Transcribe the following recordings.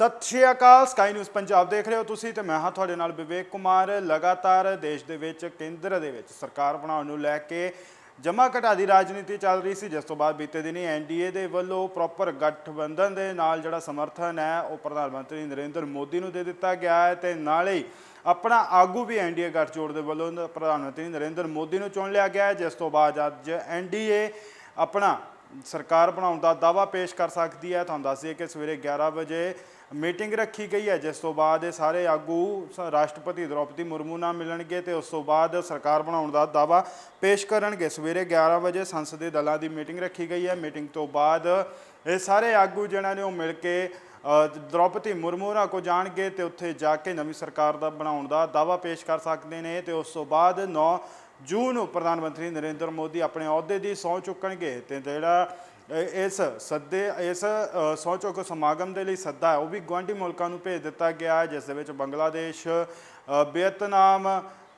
ਸਤਿ ਸ਼੍ਰੀ ਅਕਾਲ sky news Punjab ਦੇਖ ਰਹੇ ਹੋ ਤੁਸੀਂ ਤੇ ਮੈਂ ਹਾਂ ਤੁਹਾਡੇ ਨਾਲ ਵਿਵੇਕ ਕੁਮਾਰ। ਲਗਾਤਾਰ ਦੇਸ਼ ਦੇ ਵਿੱਚ, ਕੇਂਦਰ ਦੇ ਵਿੱਚ ਸਰਕਾਰ ਬਣਾਉਣ ਨੂੰ ਲੈ ਕੇ ਜਮਾ ਘਟਾ ਦੀ ਰਾਜਨੀਤੀ ਚੱਲ ਰਹੀ ਸੀ। ਜਿਸ ਤੋਂ ਬਾਅਦ ਬੀਤੇ ਦਿਨੀ ਐਨਡੀਏ ਦੇ ਵੱਲੋਂ ਪ੍ਰੋਪਰ ਗਠਬੰਧਨ ਦੇ ਨਾਲ ਜਿਹੜਾ ਸਮਰਥਨ ਹੈ, ਉਹ ਪ੍ਰਧਾਨ ਮੰਤਰੀ ਨਰਿੰਦਰ ਮੋਦੀ ਨੂੰ ਦੇ ਦਿੱਤਾ ਗਿਆ ਹੈ ਤੇ ਨਾਲੇ ਹੀ ਆਪਣਾ ਆਗੂ ਵੀ ਐਨਡੀਏ ਗੱਠਜੋੜ ਦੇ ਵੱਲੋਂ ਪ੍ਰਧਾਨ ਮੰਤਰੀ ਨਰਿੰਦਰ ਮੋਦੀ ਨੂੰ ਚੁਣ ਲਿਆ ਗਿਆ ਹੈ। ਜਿਸ ਤੋਂ ਬਾਅਦ ਅੱਜ ਐਨਡੀਏ ਆਪਣਾ ਸਰਕਾਰ ਬਣਾਉਣ ਦਾ ਦਾਵਾ ਪੇਸ਼ ਕਰ ਸਕਦੀ ਹੈ। ਤੁਹਾਨੂੰ ਦੱਸ ਦਈਏ ਕਿ ਸਵੇਰੇ 11 ਵਜੇ ਮੀਟਿੰਗ ਰੱਖੀ ਗਈ ਹੈ, ਜਿਸ ਤੋਂ ਬਾਅਦ ਇਹ ਸਾਰੇ ਆਗੂ ਸ- ਰਾਸ਼ਟਰਪਤੀ ਦ੍ਰੋਪਦੀ ਮੁਰਮੂ ਨਾਲ ਮਿਲਣਗੇ ਤੇ ਉਸ ਤੋਂ ਬਾਅਦ ਸਰਕਾਰ ਬਣਾਉਣ ਦਾ ਦਾਵਾ ਪੇਸ਼ ਕਰਨਗੇ। ਸਵੇਰੇ 11 ਵਜੇ ਸੰਸਦੀ ਦਲਾਂ ਦੀ ਮੀਟਿੰਗ ਰੱਖੀ ਗਈ ਹੈ। ਮੀਟਿੰਗ ਤੋਂ ਬਾਅਦ ਇਹ ਸਾਰੇ ਆਗੂ ਜਿਹਨਾਂ ਨੇ ਉਹ ਮਿਲ ਕੇ ਦ੍ਰੌਪਦੀ ਮੁਰਮੂ ਹੋਰਾਂ ਕੋ ਜਾਣਗੇ ਤੇ ਉੱਥੇ ਜਾ ਕੇ ਨਵੀਂ ਸਰਕਾਰ ਦਾ ਬਣਾਉਣ ਦਾ ਦਾਵਾ ਪੇਸ਼ ਕਰ ਸਕਦੇ ਨੇ ਤੇ ਉਸ ਤੋਂ ਬਾਅਦ 9 ਜੂਨ ਨੂੰ ਪ੍ਰਧਾਨ ਮੰਤਰੀ ਨਰਿੰਦਰ ਮੋਦੀ ਆਪਣੇ ਅਹੁਦੇ ਦੀ ਸਹੁੰ ਚੁੱਕਣਗੇ ਤੇ ਜਿਹੜਾ ਇਸ ਸੱਦੇ ਇਸ ਅ, ਸਹੁੰ ਚੁੱਕ ਸਮਾਗਮ ਦੇ ਲਈ ਸੱਦਾ ਹੈ ਉਹ ਵੀ ਗੁਆਂਢੀ ਮੁਲਕਾਂ ਨੂੰ ਭੇਜ ਦਿੱਤਾ ਗਿਆ ਹੈ ਜਿਸ ਦੇ ਵਿੱਚ ਬੰਗਲਾਦੇਸ਼ ਅ, ਵੀਅਤਨਾਮ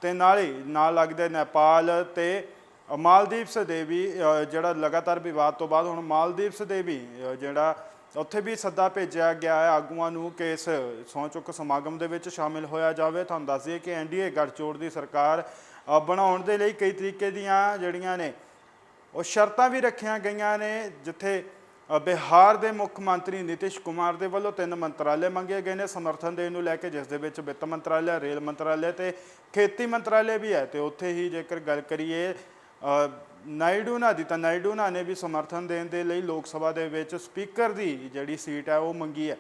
ਤੇ ਨਾਲ ਹੀ ਨਾਲ ਲੱਗਦੇ ਨੇਪਾਲ ਤੇ ਮਾਲਦੀਵਸ ਦੇ ਵੀ ਜਿਹੜਾ ਲਗਾਤਾਰ ਵਿਵਾਦ ਤੋਂ ਬਾਅਦ ਹੁਣ ਮਾਲਦੀਵਸ ਦੇ ਵੀ ਜਿਹੜਾ ਉੱਥੇ ਵੀ ਸੱਦਾ ਭੇਜਿਆ ਗਿਆ ਹੈ ਆਗੂਆਂ ਨੂੰ ਕਿ ਇਸ ਸਹੁੰ ਚੁੱਕ ਸਮਾਗਮ ਦੇ ਵਿੱਚ ਸ਼ਾਮਿਲ ਹੋਇਆ ਜਾਵੇ। ਤੁਹਾਨੂੰ ਦੱਸ ਦਈਏ ਕਿ ਐਨਡੀਏ ਗੱਠਜੋੜ ਦੀ ਸਰਕਾਰ ਬਣਾਉਣ ਦੇ ਲਈ ਕਈ ਤਰੀਕੇ ਦੀਆਂ ਜਿਹੜੀਆਂ ਨੇ, ਉਹ ਸ਼ਰਤਾਂ ਵੀ ਰੱਖੀਆਂ ਗਈਆਂ ਨੇ, ਜਿੱਥੇ ਬਿਹਾਰ ਦੇ ਮੁੱਖ ਮੰਤਰੀ ਨਿਤਿਸ਼ ਕੁਮਾਰ ਦੇ ਵੱਲੋਂ ਤਿੰਨ ਮੰਤਰਾਲੇ ਮੰਗੇ ਗਏ ਨੇ। ਸਮਰਥਨ ਦੇਣ ਨੂੰ ਲੈ ਕੇ ਜਿਸ ਦੇ ਵਿੱਚ ਵਿੱਤ ਮੰਤਰਾਲੇ ਰੇਲ ਮੰਤਰਾਲੇ ਤੇ ਖੇਤੀ ਮੰਤਰਾਲੇ ਵੀ ਹੈ। ਤੇ ਉੱਥੇ ਹੀ ਜੇਕਰ ਗੱਲ ਕਰੀਏ ਅ, ਦੀ ਤਾਂ ਨਾਇਡੂ ਨਾ ਨੇ ਵੀ ਸਮਰਥਨ ਦੇਣ ਦੇ ਲਈ ਲੋਕ ਸਭਾ ਦੇ ਵਿੱਚ ਸਪੀਕਰ ਦੀ ਜਿਹੜੀ ਸੀਟ ਹੈ ਉਹ ਮੰਗੀ ਹੈ।